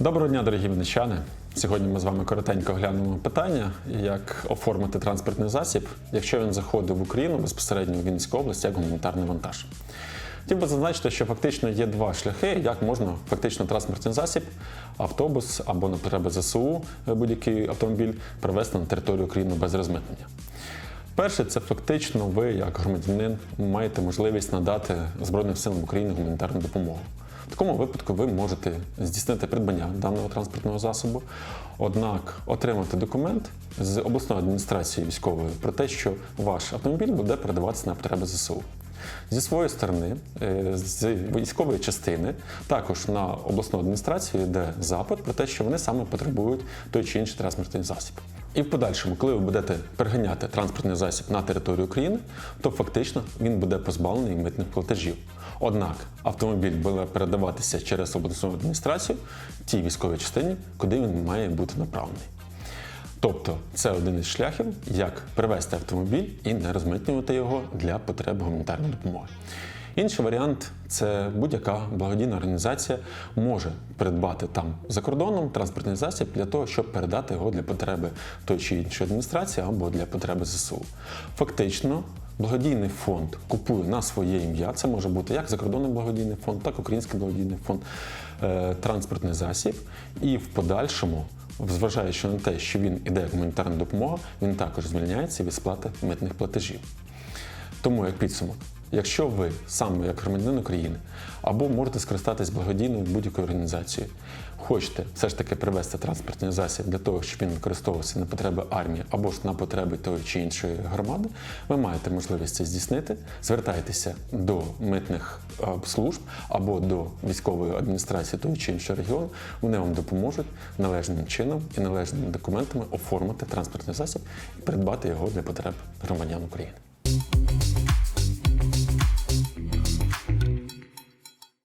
Доброго дня, дорогі вінничани. Сьогодні ми з вами коротенько глянемо питання, як оформити транспортний засіб, якщо він заходить в Україну безпосередньо в Вінницьку область як гуманітарний вантаж. Хотів би зазначити, що фактично є два шляхи, як можна фактично транспортний засіб, автобус або на потреби ЗСУ будь-який автомобіль привезти на територію України без розмитнення. Перше, це фактично ви, як громадянин, маєте можливість надати Збройним силам України гуманітарну допомогу. В такому випадку ви можете здійснити придбання даного транспортного засобу, однак отримати документ з обласної адміністрації військової про те, що ваш автомобіль буде передаватися на потреби ЗСУ. Зі своєї сторони, е, з військової частини, також на обласну адміністрацію йде запит про те, що вони саме потребують той чи інший транспортний засіб. І в подальшому, коли ви будете переганяти транспортний засіб на територію України, то фактично він буде позбавлений митних платежів. Однак автомобіль буде передаватися через обласну адміністрацію тій військовій частині, куди він має бути направлений. Тобто це один із шляхів, як привезти автомобіль і не розмитнювати його для потреб гуманітарної допомоги. Інший варіант це будь-яка благодійна організація може придбати там за кордоном транспортний засіб для того, щоб передати його для потреби той чи іншої адміністрації або для потреби ЗСУ. Фактично, благодійний фонд купує на своє ім'я. Це може бути як закордонний благодійний фонд, так і український благодійний фонд, е, транспортний засіб, і в подальшому. Зважаючи на те, що він іде як гуманітарна допомога, він також звільняється від сплати митних платежів. Тому як підсумок, якщо ви саме як громадянин України або можете скористатись благодійною будь-якою організацією, хочете все ж таки привезти транспортний засіб для того, щоб він використовувався на потреби армії або ж на потреби тої чи іншої громади, ви маєте можливість це здійснити. Звертайтеся до митних е, служб або до військової адміністрації того чи іншого регіону. Вони вам допоможуть належним чином і належними документами оформити транспортний засіб і придбати його для потреб громадян України.